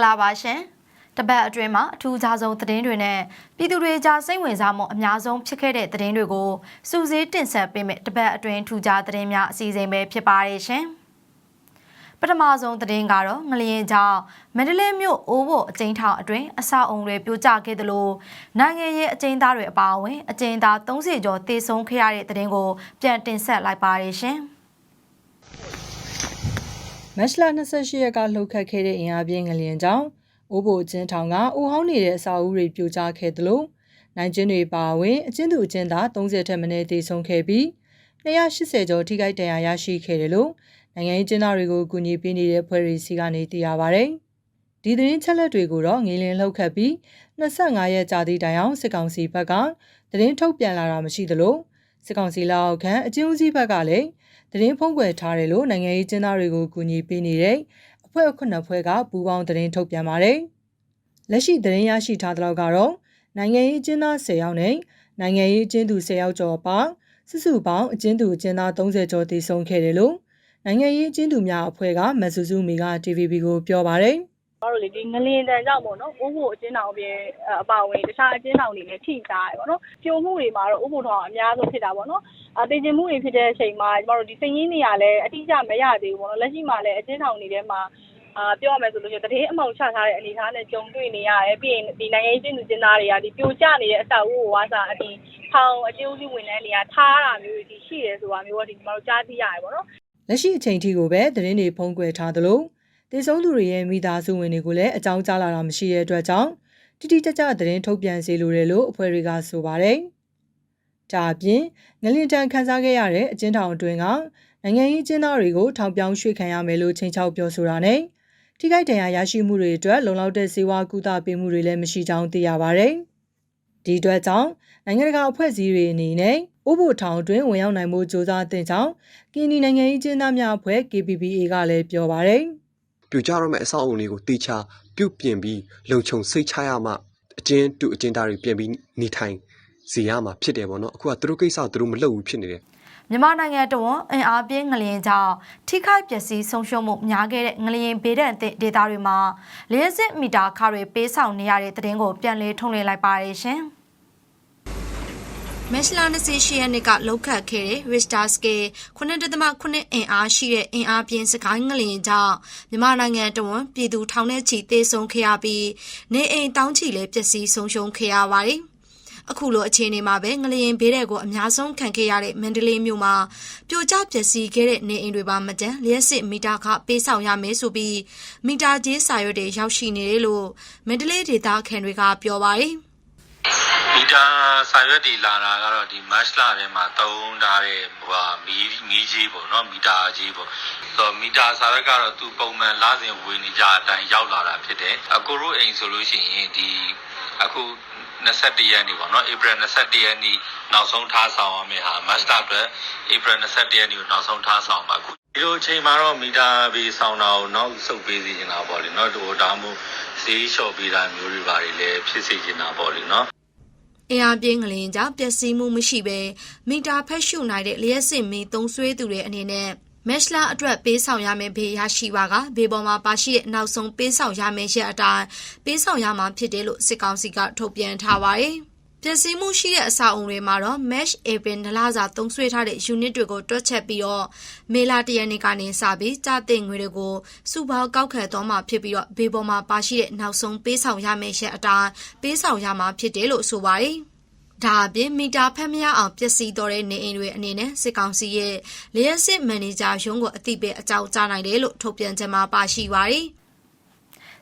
္ဂလာပါရှင်တပတ်အတွင်းမှာအထူးခြားဆုံးသတင်းတွေနဲ့ပြည်သူတွေကြားစိတ်ဝင်စားမှုအများဆုံးဖြစ်ခဲ့တဲ့သတင်းတွေကိုစူးစီးတင်ဆက်ပေးမယ်တပတ်အတွင်းထူးခြားသတင်းများအစီအစဉ်ပဲဖြစ်ပါတယ်ရှင်ပထမဆုံးသတင်းကတော့ငလျင်ကြောင့်မန္တလေးမြို့အိုးဖို့အကျဉ်းထောင်အတွင်းအဆောက်အုံတွေပြိုကျခဲ့သလိုနိုင်ငံရေးအကျဉ်းသားတွေအပါအဝင်အကျဉ်းသား30ကျော်တေဆုံးခဲ့ရတဲ့သတင်းကိုပြန်တင်ဆက်လိုက်ပါတယ်ရှင်။ မတ်လ28ရက်ကလှုပ်ခတ်ခဲ့တဲ့အင်အားပြင်းငလျင်ကြောင့်အိုးဘိုအကျဉ်းထောင်ကအိုဟောင်းနေတဲ့အစာအုပ်တွေပြိုကျခဲ့သလိုနိုင်ကျင်းတွေပါဝင်အကျဉ်းသူအကျဉ်းသား30ထက်မနည်းတေဆုံးခဲ့ပြီး280ကျော်ထိခိုက်ဒဏ်ရာရရှိခဲ့တယ်လို့နိုင်ငံရေးကျင်းသားတွေကိုကူညီပေးနေတဲ့ဖွဲ့ရီစီကနေသိရပါဗျ။ဒီသတင်းချက်လက်တွေကိုတော့ငေလင်လှုပ်ခတ်ပြီး25ရက်ကြာသည့်တိုင်အောင်စစ်ကောင်စီဘက်ကသတင်းထုတ်ပြန်လာတာမရှိသလိုစစ်ကောင်စီလက်အောက်ခံအကျဉ်းဦးစီးဘက်ကလည်း သတင်းဖုံးကွယ်ထားတယ်လို့နိုင်ငံရေးကျင်းသားတွေကိုကူညီပေးနေတဲ့အဖွဲ့ခုနှစ်ဖွဲ့ကပူးပေါင်းသတင်းထုတ်ပြန်ပါတယ်။လက်ရှိသတင်းရရှိထားသလောက်ကတော့နိုင်ငံရေးကျင်းသား10ယောက်နဲ့နိုင်ငံရေးကျင်းသူ10ယောက်ကျော်ပါစုစုပေါင်းအကျဉ်းသူအကျဉ်းသား30ကျော်တည်ဆုံခဲ့တယ်လို့နိုင်ငံရေးကျင်းသူများအဖွဲ့ကမဆူဆူမီက TVB ကိုပြောပါတယ်။ ကျမတို့လေဒီငလျင်တန်ကြောင့်ပေါ့နော်ဥဖို့အချင်းတောင်ပြင်အပါဝင်တခြားအချင်းတောင်တွေလည်းထိစားတယ်ပေါ့နော်ပြိုမှုတွေမှာတော့ဥဖို့ထောင်အများဆုံးဖြစ်တာပေါ့နော်အတင်ကျင်မှုတွေဖြစ်တဲ့အချိန်မှာကျမတို့ဒီစည်ရင်းတွေကလည်းအတိအကျမရသေးဘူးပေါ့နော်လက်ရှိမှာလည်းအချင်းတောင်တွေထဲမှာအာပြောရမယ်ဆိုလို့ရှိရင်တည်င်းအမောင်ချထားတဲ့အနေအထားနဲ့ကြုံတွေ့နေရတယ်ပြီးရင်ဒီနိုင်ငံရေးကျင်းသူကျင်းသားတွေကဒီပြိုကျနေတဲ့အဆောက်အဦကိုဝါစာအဒီထောင်အကျိုးစီဝင်တဲ့နေရာထားတာမျိုးတွေရှိတယ်ဆိုတာမျိုးတော့ဒီကျမတို့ကြားသိရတယ်ပေါ့နော်လက်ရှိအချိန်ထိကိုပဲသတင်းတွေဖုံးကွယ်ထားသလို တည်ဆုံးသူတွေရဲ့မိသားစုဝင်တွေကိုလည်းအကြောင်းကြားလာတာမရှိတဲ့အတွက်ကြောင့်တိတိကျကျသတင်းထုတ်ပြန်စေလိုတယ်လို့အဖွဲ့တွေကဆိုပါတယ်။ဒါအပြင်ငလင်တန်ခန်းစားခဲ့ရတဲ့အကျဉ်းထောင်အတွင်းကနိုင်ငံရေးကျင်းသားတွေကိုထောင်ပြောင်းရွှေ့ခံရမယ်လို့ချိန်ချောက်ပြောဆိုတာနဲ့ထိခိုက်ဒဏ်ရာရရှိမှုတွေအတွက်လုံလောက်တဲ့စေဝါကူတာပေးမှုတွေလည်းမရှိကြောင်းသိရပါတယ်။ဒီအတွက်ကြောင့်နိုင်ငံတကာအဖွဲ့အစည်းတွေအနေနဲ့ဥပိုထောင်အတွင်းဝင်ရောက်နိုင်မှုစ조사တဲ့ကြောင်းကင်းဒီနိုင်ငံရေးကျင်းသားများအဖွဲ့ KPPA ကလည်းပြောပါတယ်။ ပြူကြတော့မဲ့အဆောက်အုံတွေကိုတေချာပြုတ်ပြင်ပြီးလုံခြုံစိတ်ချရမှအကျဉ်းတူအကျဉ်းသားတွေပြင်ပြီးနေထိုင်စီရမှာဖြစ်တယ်ပေါ့နော်အခုကသူတို့ကိစ္စသူတို့မလုပ်ဘူးဖြစ်နေတယ်မြန်မာနိုင်ငံတော်ဝန်အင်အားပြင်းငလျင်ကြောင့်ထိခိုက်ပျက်စီးဆုံးရှုံးမှုများခဲ့တဲ့ငလျင်ဘေးဒဏ်ဒေသတွေမှာလျှက်စစ်မီတာခါတွေပေးဆောင်နေရတဲ့တဲ့တင်ကိုပြန်လည်ထုတ်လွှင့်လိုက်ပါတယ်ရှင်။ မက်ရှလာ28ရက်နေ့ကလောက်ခတ်ခဲ့တဲ့ Richter scale 9.8အင်အားရှိတဲ့အင်အားပြင်းစကိုင်းငလျင်ကြောင့်မြန်မာနိုင်ငံတဝန်ပြည်သူထောင်ထဲချီတေဆုံးခဲ့ရပြီးနေအိမ်တောင်းချီလည်းပျက်စီးဆုံးရှုံးခဲ့ရပါတယ်။အခုလိုအခြေအနေမှာပဲငလျင်ဘေးတဲ့ကိုအများဆုံးခံခဲ့ရတဲ့မန္တလေးမြို့မှာပြိုကျပျက်စီးခဲ့တဲ့နေအိမ်တွေပါမတန်လျှက်စစ်မီတာခပေးဆောင်ရမယ်ဆိုပြီးမီတာကြီးစာရွက်တွေရောက်ရှိနေတယ်လို့မန္တလေးဒေသခံတွေကပြောပါတယ်။ မီတာစာရွက်တွေလာတာကတော့ဒီ match လာထဲမှာတုံးထားတဲ့ဟိုဟာမီမီကြီးပေါ့နော်မီတာကြီးပေါ့ဆိုတော့မီတာစာရွက်ကတော့သူပုံမှန်လစဉ်ဝင်နေကြအတိုင်းရောက်လာတာဖြစ်တယ်အကိုရိုအိမ်ဆိုလို့ရှိရင်ဒီအခု21ရက်နေ့ပေါ့နော် April 21ရက်နေ့နောက်ဆုံးထားဆောင်ရမယ့်ဟာ master အတွက် April 21ရက်နေ့ကိုနောက်ဆုံးထားဆောင်ပါခုဒီလိုအချိန်မှာတော့မီတာဘေးဆောင်တာကိုနောက်ဆုတ်ပေးစီနေတာပေါ့လေနော်ဟိုဒါမှမဟုတ်ဈေးလျှော့ပေးတာမျိုးတွေပါလေဖြစ်စီနေတာပေါ့လေနော် အင်အားပြင်းငလင်ကြောင့်ပျက်စီးမှုမရှိဘဲမီတာဖက်ရှုနိုင်တဲ့လျှက်စစ်မီသုံးဆွဲသူတွေအနေနဲ့မက်ရှလာအတွက်ပေးဆောင်ရမယ့်ဘေးရရှိပါကဘေးပေါ်မှာပါရှိတဲ့နောက်ဆုံးပေးဆောင်ရမယ့်ရက်အတိုင်းပေးဆောင်ရမှာဖြစ်တယ်လို့စစ်ကောင်စီကထုတ်ပြန်ထားပါတယ်။ ပျက်စီးမှုရှိတဲ့အဆောက်အုံတွေမှာတော့ mesh apron ဒလစာသုံးဆွဲထားတဲ့ unit တွေကိုတွက်ချက်ပြီးတော့မေလာတရနေ့ကနေစပြီးကြာတဲ့ငွေတွေကိုစုပေါင်းကောက်ခံသွားမှာဖြစ်ပြီးတော့ဘေးပေါ်မှာပါရှိတဲ့နောက်ဆုံးပေးဆောင်ရမယ့်ရက်အတိုင်းပေးဆောင်ရမှာဖြစ်တယ်လို့ဆိုပါတယ်။ဒါအပြင်မီတာဖက်မရအောင်ပျက်စီးတော့တဲ့နေအိမ်တွေအနေနဲ့စစ်ကောင်စီရဲ့လျှက်စစ်မန်နေဂျာရုံးကိုအသိပေးအကြောင်းကြားနိုင်တယ်လို့ထုတ်ပြန်ချက်မှာပါရှိပါတယ်။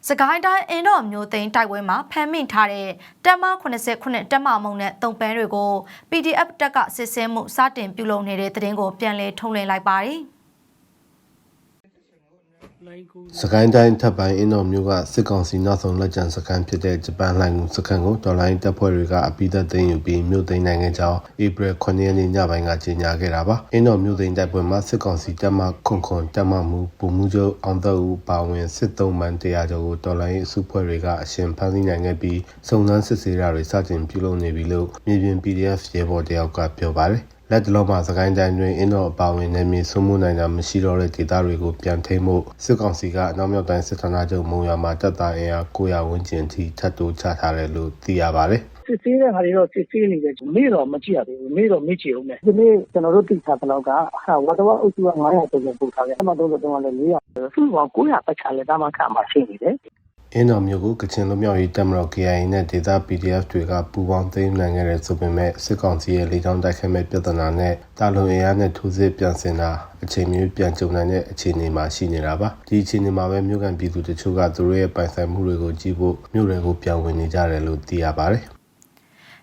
စကိုင်းတိုင်းအင်းတော်မျိုးသိန်းတိုက်ပွဲမှာဖမ်းမိထားတဲ့တက်မ89တက်မမုံနဲ့တုံပန်းတွေကို PDF တက်ကစစ်ဆင်းမှုစတင်ပြုလုပ်နေတဲ့တဲ့တင်ကိုပြန်လည်ထုံးလင်းလိုက်ပါတယ်။ စကိုင်းတိုင်းထပ်ပိုင်းအင်းတော်မျိုးကစစ်ကောင်စီနောက်ဆုံးလက်ကျန်စခန်းဖြစ်တဲ့ဂျပန်လှိုင်ကူစခန်းကိုတော်လိုင်းတပ်ဖွဲ့တွေကအပိသက်သိမ်းယူပြီးမြို့သိမ်းနိုင်ငံကြောင်းဧပြီ9ရက်နေ့ညပိုင်းကကြေညာခဲ့တာပါအင်းတော်မြို့သိမ်းတိုက်ပွဲမှာစစ်ကောင်စီတပ်မခွန်ခွန်တပ်မမှုဗိုလ်မှူးချုပ်အောင်သက်ဦးပါဝင်စစ်သုံးမှန်တရားကျော်ကိုတော်လိုင်းအစုဖွဲ့တွေကအရှင်ဖမ်းဆီးနိုင်ခဲ့ပြီးစုံစမ်းစစ်ဆေးတာတွေစတင်ပြုလုပ်နေပြီလို့မြေပြင် PDF ရဲဘော်တယောက်ကပြောပါတယ် လက်တလုံးမှာစကိုင်းတိုင်းတွင်အင်းတော်အပါဝင်နယ်မြေဆွမှုနိုင်တာမရှိတော့တဲ့ဒေသတွေကိုပြန်ထိမှုစစ်ကောင်စီကအနောက်မြောက်တိုင်းစစ်ဌာနချုပ်မုံရွာမှာတပ်သားအင်အား900ဝန်းကျင်ထိထပ်တိုးချထားတယ်လို့သိရပါတယ်။စစ်ဆေးတဲ့ဟာတွေတော့စစ်ဆေးနေတယ်မေ့တော့မကြည့်ရသေးဘူးမေ့တော့မေ့ချင်အောင်မယ်ဒီနေ့ကျွန်တော်တို့တိထားတဲ့လောက်ကဟာဝါတော်အုပ်စုက900ကျော်ပို့ထားတယ်အမှ33ကလည်း400စုပေါင်း900ပတ်ချလဲတာမှခါမှရှိနေတယ် အင်းတော်မျိုးကိုကချင်လူမျိုးရေးတပ်မတော် KIA နဲ့ဒေသ PDF တွေကပူးပေါင်းသိမ်းနိုင်ခဲ့တဲ့ဆိုပေမဲ့စစ်ကောင်စီရဲ့လေကြောင်းတိုက်ခိုက်မဲ့ပြဿနာနဲ့တာလွန်အင်အားနဲ့ထိုးစစ်ပြန်ဆင်တာအချိန်မျိုးပြန်ကြုံနိုင်တဲ့အခြေအနေမှာရှိနေတာပါဒီအခြေအနေမှာပဲမြို့ကန်ပြည်သူတချို့ကသူတို့ရဲ့ပိုင်ဆိုင်မှုတွေကိုကြည့်ဖို့မြို့တွေကိုပြန်ဝင်နေကြတယ်လို့သိရပါတယ်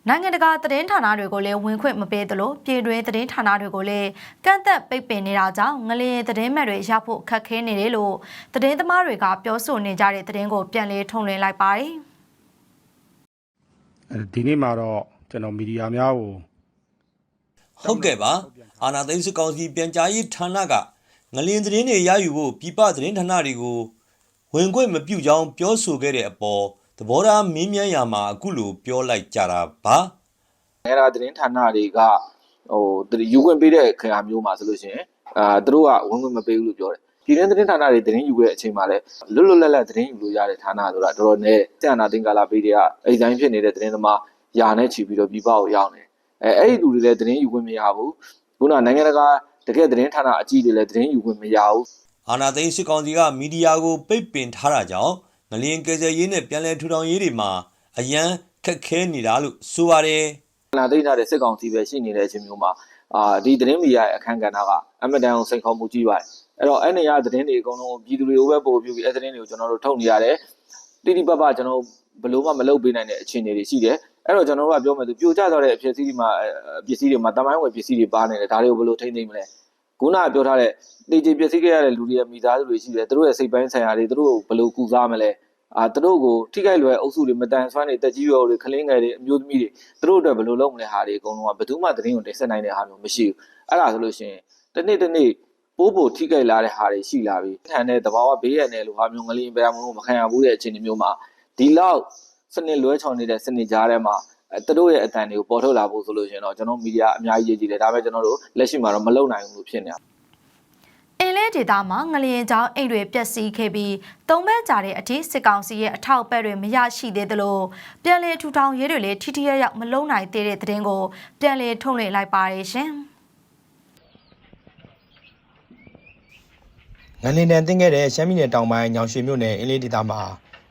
နိုင်ငံတကာသတင်းဌာနတွေကိုလည်းဝင်ခွင့်မပေးသလိုပြည်တွင်းသတင်းဌာနတွေကိုလည်းကန့်သက်ပိတ်ပင်နေတာကြောင့်ငလျင်သတင်းမှတ်တွေရဖို့ခက်ခဲနေတယ်လို့သတင်းသမားတွေကပြောဆိုနေကြတဲ့သတင်းကိုပြန်လည်ထုတ်လွှင့်လိုက်ပါတယ်။အဲဒီနေ့မှာတော့ကျွန်တော်မီဒီယာများကိုဟုတ်ကဲ့ပါအာနာသိန်းစစ်ကောင်စီပြန်ကြားရေးဌာနကငလင်သတင်းတွေရယူဖို့ပြည်ပသတင်းဌာနတွေကိုဝင်ခွင့်မပြုကြောင်းပြောဆိုခဲ့တဲ့အပေါ် သဘောထားမင်းမြန်းရာမှာအခုလိုပြောလိုက်ကြတာပါအဲ့ဒါသတင်းဌာနတွေကဟိုသူယူခွင့်ပေးတဲ့ခါမျိုးမှာဆိုလို့ရှိရင်အာသူတို့ကဝင်ခွင့်မပေးဘူးလို့ပြောတယ်ပြည်တွင်းသတင်းဌာနတွေသတင်းယူခဲ့တဲ့အချိန်မှာလည်းလွတ်လွတ်လပ်လပ်သတင်းယူလို့ရတဲ့ဌာနဆိုတာတော်တော်နဲ့တန်နာတင်ကာလာပေးတွေကအိမ်တိုင်းဖြစ်နေတဲ့သတင်းသမားယာနဲ့ချီပြီးတော့ပြည်ပကိုရောက်နေအဲအဲ့ဒီလူတွေလည်းသတင်းယူခွင့်မရဘူးခုနနိုင်ငံတကာတကယ်သတင်းဌာနအကြီးတွေလည်းသတင်းယူခွင့်မရဘူးအာနာသိန်းစစ်ကောင်စီကမီဒီယာကိုပိတ်ပင်ထားတာကြောင့်င လျင်ကယ်ဆယ်ရေးနဲ့ပြန်လည်ထူထောင်ရေးတွေမှာအရန်ခက်ခဲနေတာလို့ဆိုပါတယ်နာသိထားတဲ့စစ်ကောင်စီပဲရှိနေတဲ့အချိန်မျိုးမှာအာဒီသတင်းမီဒီယာရဲ့အခန်းကဏ္ဍကအမတန်ကိုစိန်ခေါ်မှုကြီးပါတယ်အဲ့တော့အဲ့နေရသတင်းတွေအကုန်လုံးပြည်သူတွေကိုပဲပို့ပြပြီးအဲ့သတင်းတွေကိုကျွန်တော်တို့ထုတ်နေရတယ်တိတိပပကျွန်တော်ဘယ်လို့မှမလုပ်ပေးနိုင်တဲ့အခြေအနေတွေရှိတယ်အဲ့တော့ကျွန်တော်တို့ကပြောမယ်သူပြိုကျသွားတဲ့အဖြစ်အစည်းတွေမှာပစ္စည်းတွေမှာတမိုင်းဝယ်ပစ္စည်းတွေပါနေတယ်ဒါတွေကိုဘယ်လိုထိမ့်သိမ့်မလဲခုနကပြောထားတဲ့တေချေပစ္စည်းခဲ့ရတဲ့လူတွေရဲ့မိသားစုတွေရှိတယ်သူတို့ရဲ့စိတ်ပိုင်းဆိုင်ရာတွေသူတို့ကိုဘယ်လိုကုစားမလဲ အာသူတို့ကိုထိခိုက်လွယ်အုပ်စုတွေမတန်ဆွမ်းတွေတက်ကြီးရွယ်တွေခလင်းငယ်တွေအမျိုးသမီးတွေသူတို့အတွက်ဘယ်လိုလုပ်မလဲဟာတွေအကုန်လုံးကဘယ်သူမှသတင်းကိုတင်ဆက်နိုင်တဲ့ဟာမျိုးမရှိဘူးအဲ့ဒါဆိုလို့ရှိရင်တစ်နေ့တစ်နေ့ပိုးပိုထိခိုက်လာတဲ့ဟာတွေရှိလာပြီထန်တဲ့တဘာဝဘေးရန်တဲ့လူဟာမျိုးငလျင်ပယ်မှုမခံရဘူးတဲ့အခြေအနေမျိုးမှာဒီလောက်စနစ်လွဲချော်နေတဲ့စနစ်ကြားထဲမှာအဲသူတို့ရဲ့အတန်တွေကိုပေါ်ထုတ်လာဖို့ဆိုလို့ရှိရင်တော့ကျွန်တော်မီဒီယာအများကြီးရည်ကြည်တယ်ဒါပေမဲ့ကျွန်တော်တို့လက်ရှိမှာတော့မလုပ်နိုင်ဘူးလို့ဖြစ်နေတာ အင်းလဲဒေတာမှာငလျင်ကြောင်းအိမ်တွေပျက်စီးခဲ့ပြီးသုံးဘက်ကြာတဲ့အထိစစ်ကောင်စီရဲ့အထောက်အပံ့တွေမရရှိသေးသလိုပြန်လည်ထူထောင်ရေးတွေလည်းထိထိရရောက်မလုံနိုင်သေးတဲ့သတင်းကိုပြန်လည်ထုတ်လွှင့်လိုက်ပါရရှင်။ငလင်တန်တင်ခဲ့တဲ့ရှမ်းပြည်နယ်တောင်ပိုင်းညောင်ရွှေမြို့နယ်အင်းလေးဒေသမှာ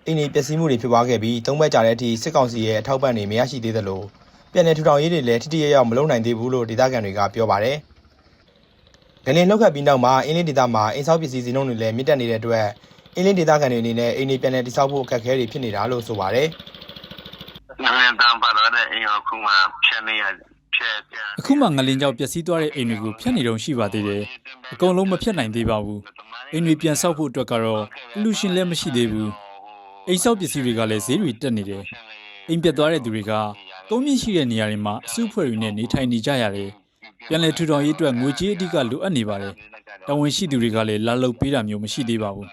အင်းဒီပျက်စီးမှုတွေဖြစ်ပွားခဲ့ပြီးသုံးဘက်ကြာတဲ့အထိစစ်ကောင်စီရဲ့အထောက်ပံ့တွေမရရှိသေးသလိုပြည်내ထူထောင်ရေးတွေလည်းထိထိရရောက်မလုပ်နိုင်သေးဘူးလို့ဒေသခံတွေကပြောပါတယ်။ ငလင်လောက်ခတ်ပြီးနောက်မှာအင်းလေးဒေသမှာအင်းဆောက်ပစ္စည်းစည်းနှုန်းတွေလည်းမြင့်တက်နေတဲ့အတွက်အင်းလေးဒေသခံတွေအနေနဲ့အင်းဒီပြည်내တိစောက်ဖို့အခက်အခဲတွေဖြစ်နေတာလို့ဆိုပါတယ်။ငလင်တန်ပါတော့တဲ့အိမ်အခုမှဖြတ်နေရဖြတ်ပြန်အခုမှငလင်ကြောက်ပျက်စီးသွားတဲ့အိမ်တွေကိုဖျက်နေတော့ရှိပါသေးတယ်အကုန်လုံးမဖျက်နိုင်သေးပါဘူးအိမ်တွေပြန်ဆောက်ဖို့အတွက်ကတော့အလူရှင်လည်းမရှိသေးဘူးအိမ်ဆောက်ပစ္စည်းတွေကလည်းဈေးတွေတက်နေတယ်အိမ်ပြတ်သွားတဲ့သူတွေကကုန်းမြင့်ရှိတဲ့နေရာတွေမှာအစုအဖွဲ့တွေနဲ့နေထိုင်နေကြရတယ် ပြန်လည်ထူထောင်ရေးအတွက်ငွေကြေးအဓိကလိုအပ်နေပါတယ်တာဝန်ရှိသူတွေကလည်းလာလုပ်ပေးတာမျိုးမရှိသေးပါဘူး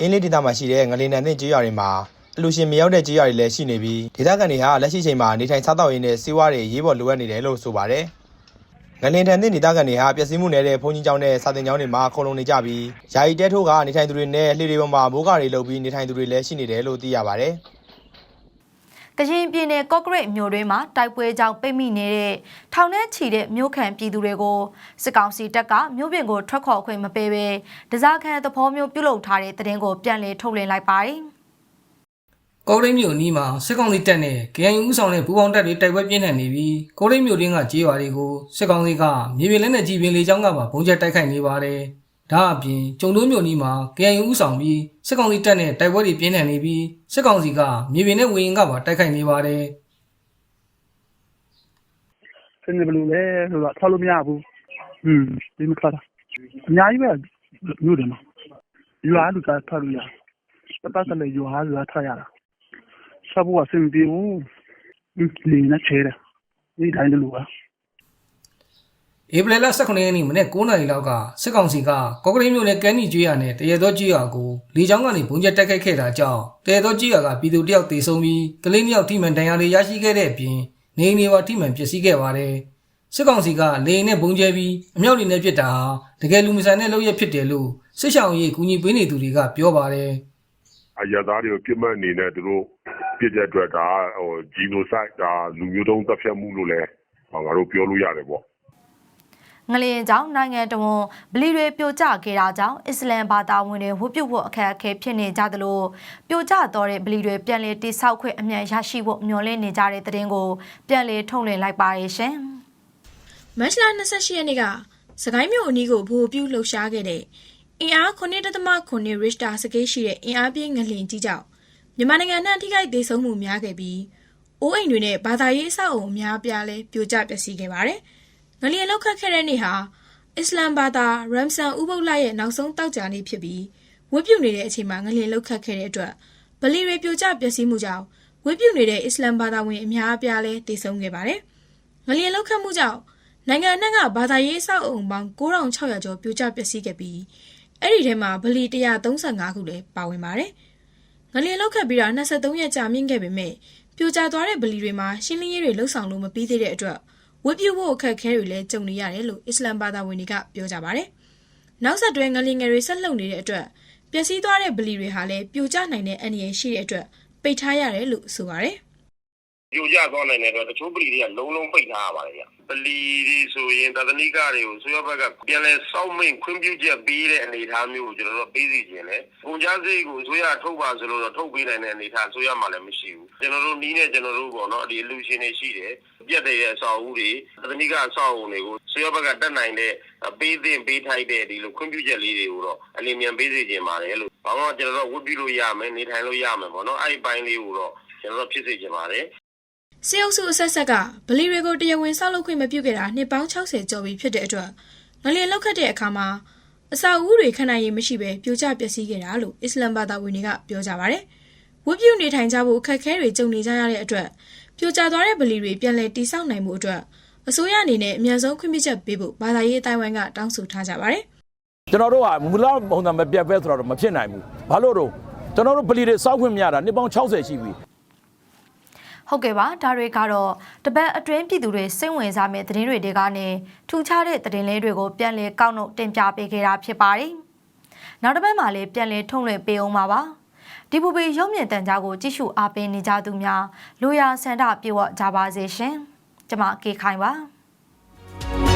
အင်းလေးဒေသမှာရှိတဲ့ငလင်နန်တဲ့ကြေးရွာတွေမှာအလူရှင်မရောက်တဲ့ကြေးရွာတွေလည်းရှိနေပြီးဒေသခံတွေဟာလက်ရှိချိန်မှာနေထိုင်စားသောက်ရင်းနဲ့စီးပွားတွေရေးပေါ်လိုအပ်နေတယ်လို့ဆိုပါတယ်။ငလင်တန်တဲ့ဒေသခံတွေဟာပျက်စီးမှုနေတဲ့ဘုံကြီးကျောင်းနဲ့စာတင်ကျောင်းတွေမှာခုံလုံနေကြပြီးယာယီတဲထိုးကနေထိုင်သူတွေနဲ့လှေတွေပေါ်မှာမိုးကာတွေလုပ်ပြီးနေထိုင်သူတွေလည်းရှိနေတယ်လို့သိရပါတယ်။ ကရင်ပြည်နယ်ကော့ကရိတ်မြို့တွင်းမှာတိုက်ပွဲကြောင့်ပိတ်မိနေတဲ့ထောင်ထဲချီတဲ့မြို့ခံပြည်သူတွေကိုစစ်ကောင်စီတပ်ကမြို့ပြင်ကိုထွက်ခေါ်ခွင့်မပေးဘဲဒဇာခံသဘောမျိုးပြုလုပ်ထားတဲ့တဲ့တင်ကိုပြန်လည်ထုတ်လင်းလိုက်ပါတယ်။ကောရိတ်မြို့အနီးမှာစစ်ကောင်စီတပ်နဲ့ KNU ဦးဆောင်တဲ့ပူးပေါင်းတပ်တွေတိုက်ပွဲပြင်းထန်နေပြီးကောရိတ်မြို့တွင်းကကြေးရွာတွေကိုစစ်ကောင်စီကမြေပြင်လက်နက်ကြီးပင်လေကြောင်းကပါပုံကျက်တိုက်ခိုက်နေပါတယ်။ ဒါအပြင်ကျုံတိုးမြို့နီးမှာ KNU ဦးဆောင်ပြီးစစ်ကောင်စီတပ်နဲ့တိုက်ပွဲတွေပြင်းထန်နေပြီးစစ်ကောင်စီကမြေပြင်နဲ့ဝေရင်ကပါတိုက်ခိုက်နေပါတယ်။စနေဘလူလဲဆိုတော့ထားလို့မရဘူးอืมဒီမခါတာအများကြီးပဲမြို့တယ်မှာရွာလူကထားလို့ရပတ်ပတ်လည်းရွာရွာထားရတာဆက်ဖို့အဆင်ပြေဘူးလင်းနေချေတယ်ဒီတိုင်းလူက ဧပြီလ18ရက်နေ့မနေ့9:00နာရီလောက်ကစစ်ကောင်စီကကော့ကရိတ်မြို့နယ်ကမ်းနီကျွေးရနဲ့တရေသောကျွေးရကိုလေကြောင်းကနေပုံကျက်တိုက်ခိုက်ခဲ့တာကြောင့်တရေသောကျွေးရကပြည်သူတယောက်တေဆုံးပြီးကလေးနှစ်ယောက်ထိမှန်ဒဏ်ရာတွေရရှိခဲ့တဲ့အပြင်နေအိမ်တွေပါထိမှန်ပျက်စီးခဲ့ပါတယ်စစ်ကောင်စီကလေရင်နဲ့ဘုံကျဲပြီးအမြောက်တွေနဲ့ပစ်တာဟာတကယ်လူမဆန်တဲ့လုပ်ရဖြစ်တယ်လို့စစ်ဆောင်ရေးကူညီပေးနေသူတွေကပြောပါတယ်အရသားတွေကိုပြစ်မှတ်အနေနဲ့သူတို့ပြစ်တဲ့အတွက်ဒါဟိုဂျီနိုဆိုက်ဒါလူမျိုးတုံးတပ်ဖြတ်မှုလို့လည်းဟောငါတို့ပြောလို့ရတယ်ပေါ့ ငလျင်ကြောင့်နိုင်ငံတော်ဝန်ဗလီတွေပြိုကျခဲ့တာကြောင့်အစ္စလမ်ဘာသာဝင်တွေဝတ်ပြုဖို့အခက်အခဲဖြစ်နေကြသလိုပြိုကျတော့တဲ့ဗလီတွေပြန်လည်တိစောက်ခွင့်အမြန်ရရှိဖို့မျှော်လင့်နေကြတဲ့တဲ့တင်ကိုပြန်လည်ထုတ်လွှင့်လိုက်ပါရရှင်။မတ်လ28ရက်နေ့ကစကိုင်းမြို့အနီးကိုဗိုလ်ပြုလှုပ်ရှားခဲ့တဲ့အင်အား9.9 Richter စကေးရှိတဲ့အင်အားပြင်းငလျင်ကြီးကြောင့်မြန်မာနိုင်ငံနှံထိခိုက်ဒေဆုံးမှုများခဲ့ပြီးအိုးအိမ်တွေနဲ့ဘာသာရေးအဆောက်အအုံအများအပြားလဲပြိုကျပျက်စီးခဲ့ပါတယ်။ ငလျင်လောက်ခတ်ခဲ့တဲ့နေ့ဟာအစ္စလမ်ဘာသာရမ်ဆန်ဥပုပ်လရဲ့နောက်ဆုံးတောက်ကြနေ့ဖြစ်ပြီးဝတ်ပြုနေတဲ့အချိန်မှာငလျင်လောက်ခတ်ခဲ့တဲ့အတွက်ဗလီတွေပြိုကျပျက်စီးမှုကြောင့်ဝတ်ပြုနေတဲ့အစ္စလမ်ဘာသာဝင်အများအပြားလဲတည်ဆုံခဲ့ပါတယ်။ငလျင်လောက်ခတ်မှုကြောင့်နိုင်ငံနှံ့ကဘာသာရေးအဆောက်အအုံပေါင်း9600ကျော်ပြိုကျပျက်စီးခဲ့ပြီးအဲ့ဒီထဲမှာဗလီ135ခုလည်းပါဝင်ပါတယ်။ငလျင်လောက်ခတ်ပြီးတော့23ရက်ကြာမြင့်ခဲ့ပေမဲ့ပြိုကျသွားတဲ့ဗလီတွေမှာရှင်းလင်းရေးတွေလှုပ်ဆောင်လို့မပြီးသေးတဲ့အတွက် ဝတ်ပြုဖို့အခက်အခဲတွေလည်းကြုံနေရတယ်လို့အစ္စလမ်ဘာသာဝင်တွေကပြောကြပါတယ်။နောက်ဆက်တွဲငလျင်ငယ်တွေဆက်လှုပ်နေတဲ့အတွက်ပျက်စီးသွားတဲ့ဗလီတွေဟာလည်းပြိုကျနိုင်တဲ့အန္တရာယ်ရှိတဲ့အတွက်ပိတ်ထားရတယ်လို့ဆိုပါတယ်။ ပြိုကျသွားနိုင်တဲ့အတွက်တချို့ပလီတွေကလုံးလုံးပိတ်ထားရပါတယ်ဗျပလီတွေဆိုရင်တသနိကတွေကိုဆိုရဘက်ကပြန်လဲစောက်မိန်ခွင့်ပြုချက်ပေးတဲ့အနေအထားမျိုးကိုကျွန်တော်တို့ပေးစီခြင်းလေကုန်ကြစိတ်ကိုဆိုရထုတ်ပါဆိုလို့တော့ထုတ်ပေးနိုင်တဲ့အနေအထားဆိုရမှလည်းမရှိဘူးကျွန်တော်တို့နီးနေကျွန်တော်တို့ပေါ့နော်ဒီအလူရှင်တွေရှိတယ်ပြက်တဲ့အဆောက်အဦတွေတသနိကအဆောက်အဦတွေကိုဆိုရဘက်ကတက်နိုင်တဲ့ပေးသင့်ပေးထိုက်တဲ့ဒီလိုခွင့်ပြုချက်လေးတွေကိုတော့အလင်းမြန်ပေးစီခြင်းပါတယ်လို့ဘာမှကျွန်တော်တို့ဝတ်ပြုလို့ရမယ်နေထိုင်လို့ရမယ်ပေါ့နော်အဲ့ဒီပိုင်းလေးကိုတော့ကျွန်တော်တို့ဖြစ်စေခြင်းပါတယ် စေအုပ်စုအဆက်ဆက်ကဗလီတွေကိုတရားဝင်ဆောက်လုပ်ခွင့်မပြုခဲ့တာနှစ်ပေါင်း60ကျော်ပြီဖြစ်တဲ့အတွက်ငလျင်လောက်ခတ်တဲ့အခါမှာအစာအုပ်တွေခဏရည်မရှိပဲပြိုကျပျက်စီးခဲ့တာလို့အစ္စလမ်ဘာသာဝင်တွေကပြောကြပါတယ်။ဝတ်ပြုနေထိုင်ကြဖို့အခက်အခဲတွေကြုံနေကြရတဲ့အတွက်ပြိုကျသွားတဲ့ဗလီတွေပြန်လည်တည်ဆောက်နိုင်မှုအတွက်အစိုးရအနေနဲ့အမြန်ဆုံးခွင့်ပြုချက်ပေးဖို့ဘာသာရေးအတိုင်းဝိုင်းကတောင်းဆိုထားကြပါတယ်။ကျွန်တော်တို့ကမူလပုံစံမပြတ်ပဲဆိုတော့မဖြစ်နိုင်ဘူးဘာလို့တော့ကျွန်တော်တို့ပလီတွေစောက်ခွင့်မရတာနှစ်ပေါင်း60ရှိပြီ ဟုတ်ကဲ့ပါဒါတွေကတော့တပတ်အတွင်းပြည်သူတွေစိတ်ဝင်စားမယ့်သတင်းတွေတွေကနေထူးခြားတဲ့သတင်းလေးတွေကိုပြန်လည်ကောက်နှုတ်တင်ပြပေးခဲ့တာဖြစ်ပါတယ်။နောက်တစ်ပတ်မှာလည်းပြန်လည်ထုံးလွှင့်ပေးအောင်ပါပါ။ဒီပူပီရုံမြင့်တန်ကြားကိုကြည့်ရှုအားပေးနေကြသူများလူရဆန္ဒပြေဝကြပါစေရှင်။ကျွန်မကေခိုင်ပါ။